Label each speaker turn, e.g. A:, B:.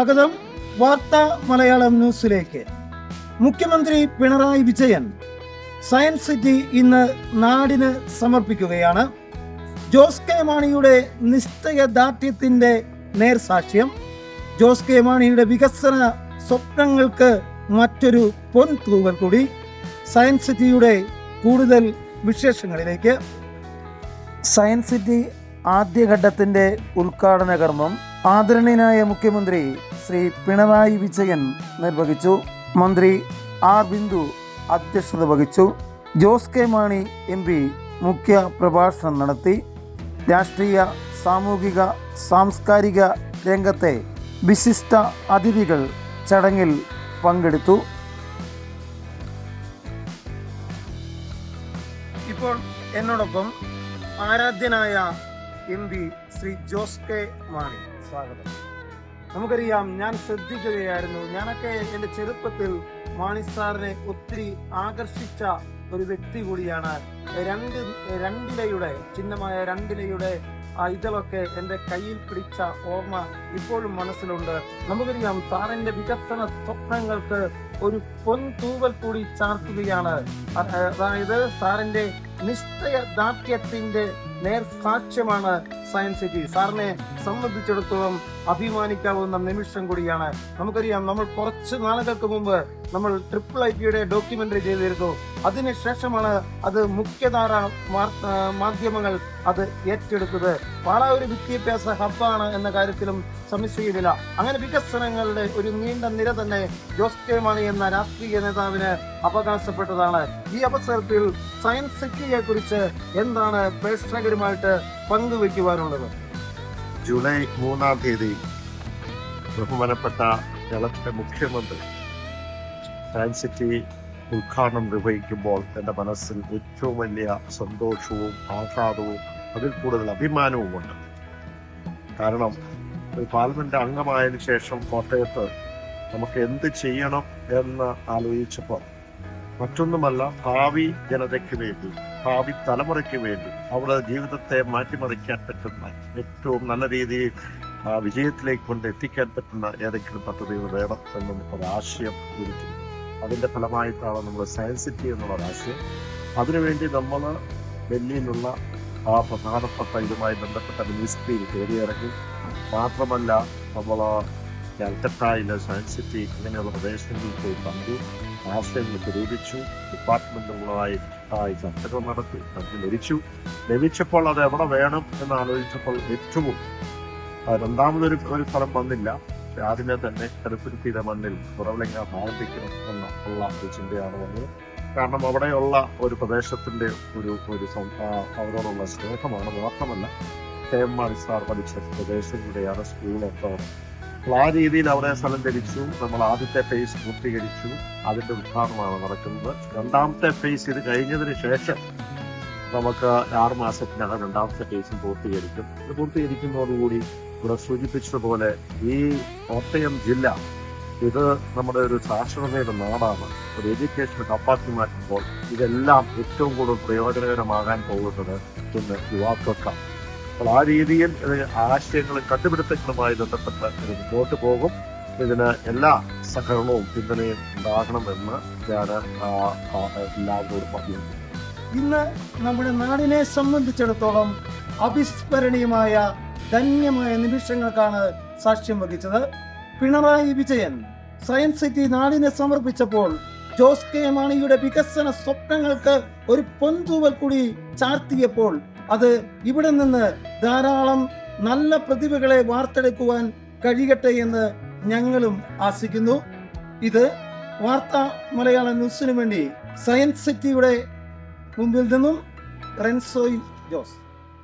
A: സ്വാഗതം. വാർത്താ മലയാളം ന്യൂസിലേക്ക്. മുഖ്യമന്ത്രി പിണറായി വിജയൻ സയൻസ് സിറ്റി ഇന്ന് നാടിന് സമർപ്പിക്കുകയാണ്. ജോസ് കെ മാണിയുടെ നിശ്ചയദാർഢ്യത്തിന്റെ നേർസാക്ഷ്യം. ജോസ് കെ മാണിയുടെ വികസന സ്വപ്നങ്ങൾക്ക് മറ്റൊരു പൊൻതൂവൽ കൂടി. സയൻസ് സിറ്റിയുടെ കൂടുതൽ വിശേഷങ്ങളിലേക്ക്. സയൻസ് സിറ്റി ആദ്യഘട്ടത്തിന്റെ ഉദ്ഘാടന കർമ്മം ആദരണീയനായ മുഖ്യമന്ത്രി ശ്രീ പിണറായി വിജയൻ നിർവഹിച്ചു. മന്ത്രി ആർ ബിന്ദു അധ്യക്ഷത വഹിച്ചു. Jose K Mani M P മുഖ്യ പ്രഭാഷണം നടത്തി. രാഷ്ട്രീയ സാമൂഹിക സാംസ്കാരിക രംഗത്തെ വിശിഷ്ട അതിഥികൾ ചടങ്ങിൽ പങ്കെടുത്തു. ഇപ്പോൾ എന്നോടൊപ്പം ആരാധ്യനായ M P Shri Jose K Mani. സ്വാഗതം. നമുക്കറിയാം ഞാൻ ശ്രദ്ധിക്കുകയായിരുന്നു. ഞാനൊക്കെ എന്റെ ചെറുപ്പത്തിൽ മാണി സാറിനെ ഒത്തിരി ആകർഷിച്ച ഒരു വ്യക്തി കൂടിയാണ്. രണ്ട് രണ്ടിലയുടെ ചിഹ്നമായ രണ്ടിലയുടെ ആ ഇതളൊക്കെ എന്റെ കയ്യിൽ പിടിച്ച ഓർമ്മ ഇപ്പോഴും മനസ്സിലുണ്ട്. നമുക്കറിയാം സാറിന്റെ വികസന സ്വപ്നങ്ങൾക്ക് ഒരു പൊൻതൂവൽ കൂടി ചാർത്തുകയാണ്. അതായത് സാറിന്റെ നേർ സാക്ഷ്യമാണ് സയൻസ് സിറ്റി. സാറിനെ സംബന്ധിച്ചിടത്തോളം അഭിമാനിക്കാവുന്ന നിമിഷം കൂടിയാണ്. നമുക്കറിയാം നമ്മൾ കുറച്ച് നാളുകൾക്ക് മുമ്പ് നമ്മൾ ട്രിപ്പിൾ ഐ പിയുടെ ഡോക്യുമെന്ററി ചെയ്തിരുന്നു. അതിനുശേഷമാണ് അത് മുഖ്യധാര മാധ്യമങ്ങൾ അത് ഏറ്റെടുത്തത്. പാലാ ഒരു വിദ്യാഭ്യാസ ഹബ്ബാണ് എന്ന കാര്യത്തിലും സംശയമില്ല അങ്ങനെ വികസനങ്ങളുടെ ഒരു നീണ്ട നിര തന്നെ ജോസ് കെ മാണി എന്ന രാഷ്ട്രീയ നേതാവിന് അവകാശപ്പെട്ടതാണ്. ഈ അവസരത്തിൽ സയൻസ് സിറ്റിയെ കുറിച്ച് എന്താണ് പ്രേക്ഷകരുമായിട്ട് പങ്കുവെക്കുവാനുള്ളത്?
B: ജൂലൈ മൂന്നാം തീയതി ബഹുമാനപ്പെട്ട കേരളത്തിലെ മുഖ്യമന്ത്രി സയൻസ് സിറ്റി ഉദ്ഘാടനം നിർവഹിക്കുമ്പോൾ എന്റെ മനസ്സിൽ ഏറ്റവും വലിയ സന്തോഷവും ആഹ്ലാദവും അതിൽ കൂടുതൽ അഭിമാനവുമുണ്ട് കാരണം ഒരു പാർലമെന്റ് അംഗമായതിനു ശേഷം കോട്ടയത്ത് നമുക്ക് എന്ത് ചെയ്യണം എന്ന് ആലോചിച്ചപ്പോൾ മറ്റൊന്നുമല്ല ഭാവി ജനതയ്ക്ക് വേണ്ടി ഭാവി തലമുറയ്ക്ക് വേണ്ടി അവരുടെ ജീവിതത്തെ മാറ്റിമറിക്കാൻ പറ്റുന്ന ഏറ്റവും നല്ല രീതിയിൽ വിജയത്തിലേക്ക് കൊണ്ട് എത്തിക്കാൻ പറ്റുന്ന ഏതെങ്കിലും പദ്ധതികൾ വേണം എന്നും ഒരാശയം ഉദിക്കുന്നു അതിന്റെ ഫലമായിട്ടാണ് നമ്മൾ സയൻസ് സിറ്റി എന്നുള്ള ആശയം. അതിനുവേണ്ടി നമ്മൾ ഡൽഹിയിലുള്ള ആ പ്രധാനപ്പെട്ട ഇതുമായി ബന്ധപ്പെട്ട മിനിസ്ട്രിയിൽ കയറിയിറങ്ങി. മാത്രമല്ല നമ്മൾ കൽക്കട്ടയിലെ സയൻസ് സിറ്റി ഇങ്ങനെയുള്ള പ്രദേശങ്ങളിൽ പോയി കണ്ടു. ആശയങ്ങൾ സ്വരൂപിച്ചു ആയി ചർച്ചകൾ നടത്തി അത് ലഭിച്ചു. ലഭിച്ചപ്പോൾ അത് എവിടെ വേണം എന്ന് ആലോചിച്ചപ്പോൾ ഏറ്റവും രണ്ടാമതൊരു ഒരു സ്ഥലം വന്നില്ല. ആദ്യമേ തന്നെ കരുപ്പുരുത്തിയുടെ മണ്ണിൽ കുറവിലങ്ങ ആരംഭിക്കണം എന്ന ഉള്ള ഒരു ചിന്തയാണ് വന്നത്. കാരണം അവിടെയുള്ള ഒരു പ്രദേശത്തിന്റെ ഒരു ഒരു അവരോടുള്ള സ്നേഹമാണ് മാത്രമല്ല കെ എം മാണി സാർ പഠിച്ച പ്രദേശം കൂടെയാണ് സ്കൂളൊക്കെ അപ്പോൾ ആ രീതിയിൽ അവിടെ സ്ഥലം ധരിച്ചു നമ്മൾ ആദ്യത്തെ ഫേസ് പൂർത്തീകരിച്ചു. അതിന്റെ ഉദ്ഘാടനമാണ് നടക്കുന്നത്. രണ്ടാമത്തെ ഫേസ് ഇത് കഴിഞ്ഞതിന് ശേഷം നമുക്ക് ആറ് മാസത്തിനകം രണ്ടാമത്തെ ഫേസും പൂർത്തീകരിക്കും. ഇത് പൂർത്തീകരിക്കുന്നതോടുകൂടി ഇവിടെ സൂചിപ്പിച്ചതുപോലെ ഈ കോട്ടയം ജില്ല ഇത് നമ്മുടെ ഒരു സാക്ഷരതയുടെ നാടാണ്. ഒരു എഡ്യൂക്കേഷൻ കപ്പാക്കി മാറ്റുമ്പോൾ ഇതെല്ലാം ഏറ്റവും കൂടുതൽ പ്രയോജനകരമാകാൻ പോകുന്നത് ഇന്ന് യുവാക്കൾക്കാണ് അപ്പോൾ ആ രീതിയിൽ ആശയങ്ങളും കണ്ടുപിടുത്തങ്ങളുമായി ബന്ധപ്പെട്ട് ഇത് മുന്നോട്ട് പോകും. ഇതിന് എല്ലാ സഹകരണവും പിന്തുണയും ഉണ്ടാകണമെന്ന് ഞാൻ എല്ലാവരോടും പറഞ്ഞു
A: ഇന്ന് നമ്മുടെ നാടിനെ സംബന്ധിച്ചിടത്തോളം അവിസ്മരണീയമായ ധന്യമായ നിമിഷങ്ങൾക്കാണ് സാക്ഷ്യം വഹിച്ചത് പിണറായി വിജയൻ. സയൻസ് സിറ്റി നാടിനെ സമർപ്പിച്ചപ്പോൾ ജോസ് കെ മാണിയുടെ വികസന സ്വപ്നങ്ങൾക്ക് ഒരു പൊൻതൂവൽ കൂടി ചാർത്തിയപ്പോൾ അത് ഇവിടെ നിന്ന് ധാരാളം നല്ല പ്രതിഭകളെ വാർത്തെടുക്കുവാൻ കഴിയട്ടെ എന്ന് ഞങ്ങളും ആശിക്കുന്നു. ഇത് വാർത്താ മലയാള ന്യൂസിനു വേണ്ടി സയൻസ് സിറ്റിയുടെ മുമ്പിൽ നിന്നും റെൻസോയ് ജോസ്.